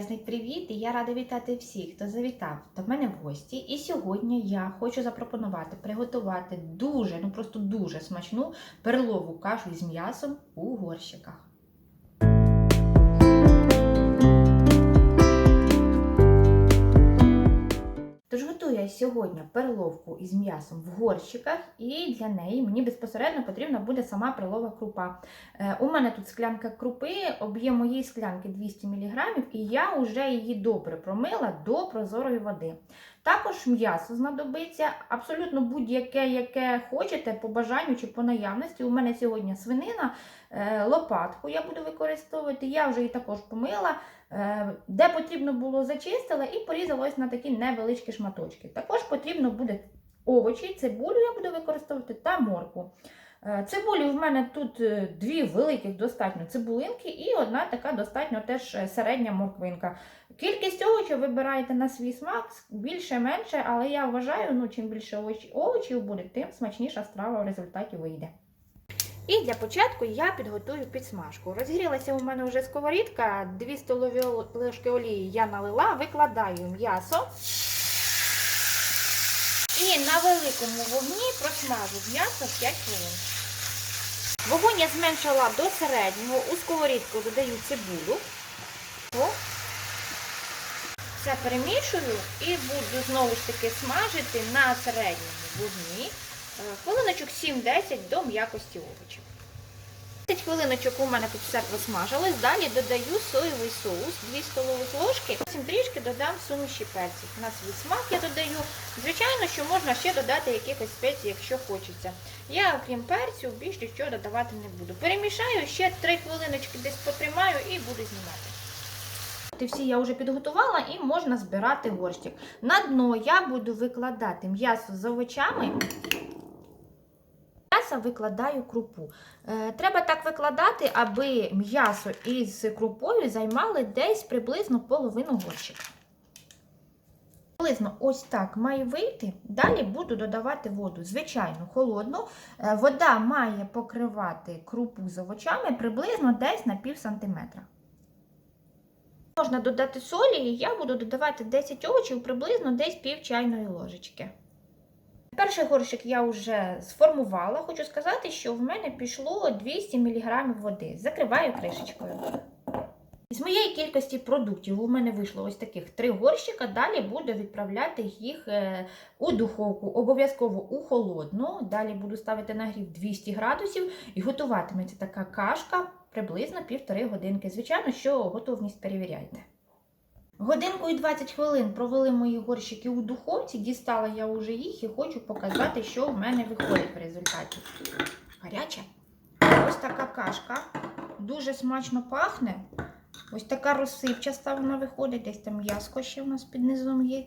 Величезний привіт! І я рада вітати всіх, хто завітав до мене в гості. І сьогодні я хочу запропонувати приготувати дуже, ну просто дуже смачну перлову кашу з м'ясом у горщиках. Тож сьогодні перловку із м'ясом в горщиках, і для неї мені безпосередньо потрібна буде сама перлова крупа. Е, У мене тут склянка крупи, об'єм моєї склянки 200 мг, і я вже її добре промила до прозорої води. Також м'ясо знадобиться абсолютно будь-яке, яке хочете, по бажанню чи по наявності. У мене сьогодні свинина, е, лопатку я буду використовувати. Я вже її також помила. Е, Де потрібно було зачистила і порізала ось на такі невеличкі шматочки. Також потрібно буде овочі, цибулю я буду використовувати та морку. Е, Цибулі в мене тут е, дві великих достатньо цибулинки і одна така достатньо теж е, середня морквинка. Кількість овочів вибираєте на свій смак, більше-менше, але я вважаю, ну, чим більше овочів буде, тим смачніша страва в результаті вийде. І для початку я підготую підсмажку. Розгрілася у мене вже сковорідка, 2 столові ложки олії я налила, викладаю м'ясо. І на великому вогні просмажу м'ясо 5 хвилин. Вогонь я зменшила до середнього, у сковорідку додаю цибулю. Все перемішую і буду знову ж таки смажити на середньому вогні е, хвилиночок 7-10 до м'якості овочів. 10 хвилиночок у мене тут все просмажилось. Далі додаю соєвий соус 2 столових ложки. Потім трішки додам суміші перців. На свій смак я додаю. Звичайно, що можна ще додати якихось спецій, якщо хочеться. Я, окрім перцю, більш нічого додавати не буду. Перемішаю, ще 3 хвилиночки десь потримаю і буду знімати. Всі я вже підготувала і можна збирати горщик. На дно я буду викладати м'ясо з овочами. М'ясо викладаю крупу. Е, треба так викладати, аби м'ясо із крупою займали десь приблизно половину горщика. Приблизно ось так має вийти. Далі буду додавати воду. Звичайно, холодну. Е, Вода має покривати крупу з овочами приблизно десь на пів сантиметра. Можна додати солі, і я буду додавати 10 овочів приблизно десь пів чайної ложечки. Перший горщик я вже сформувала. Хочу сказати, що в мене пішло 200 мг води. Закриваю кришечкою. З моєї кількості продуктів у мене вийшло ось таких три горщика. Далі буду відправляти їх е, у духовку, обов'язково у холодну. Далі буду ставити нагрів 200 градусів і готуватиметься така кашка приблизно півтори годинки. Звичайно, що готовність перевіряйте. Годинку і 20 хвилин провели мої горщики у духовці, дістала я вже їх і хочу показати, що в мене виходить в результаті. Гаряча. Ось така кашка. Дуже смачно пахне. Ось така розсипчаста вона виходить, десь там м'яско ще в нас під низом є.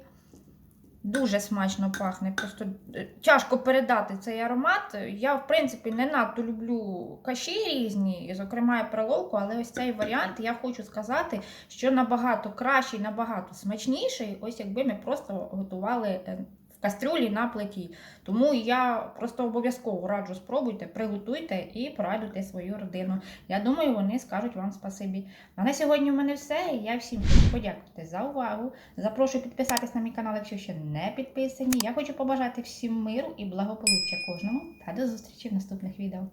Дуже смачно пахне. Просто е, тяжко передати цей аромат. Я, в принципі, не надто люблю каші різні, зокрема і проловку, але ось цей варіант я хочу сказати, що набагато кращий, набагато смачніший, ось якби ми просто готували е, кастрюлі на плиті. Тому я просто обов'язково раджу спробуйте, приготуйте і порадуйте свою родину. Я думаю, вони скажуть вам спасибі. А на сьогодні в мене все. Я всім хочу подякувати за увагу. Запрошую підписатись на мій канал, якщо ще не підписані. Я хочу побажати всім миру і благополуччя кожному та до зустрічі в наступних відео.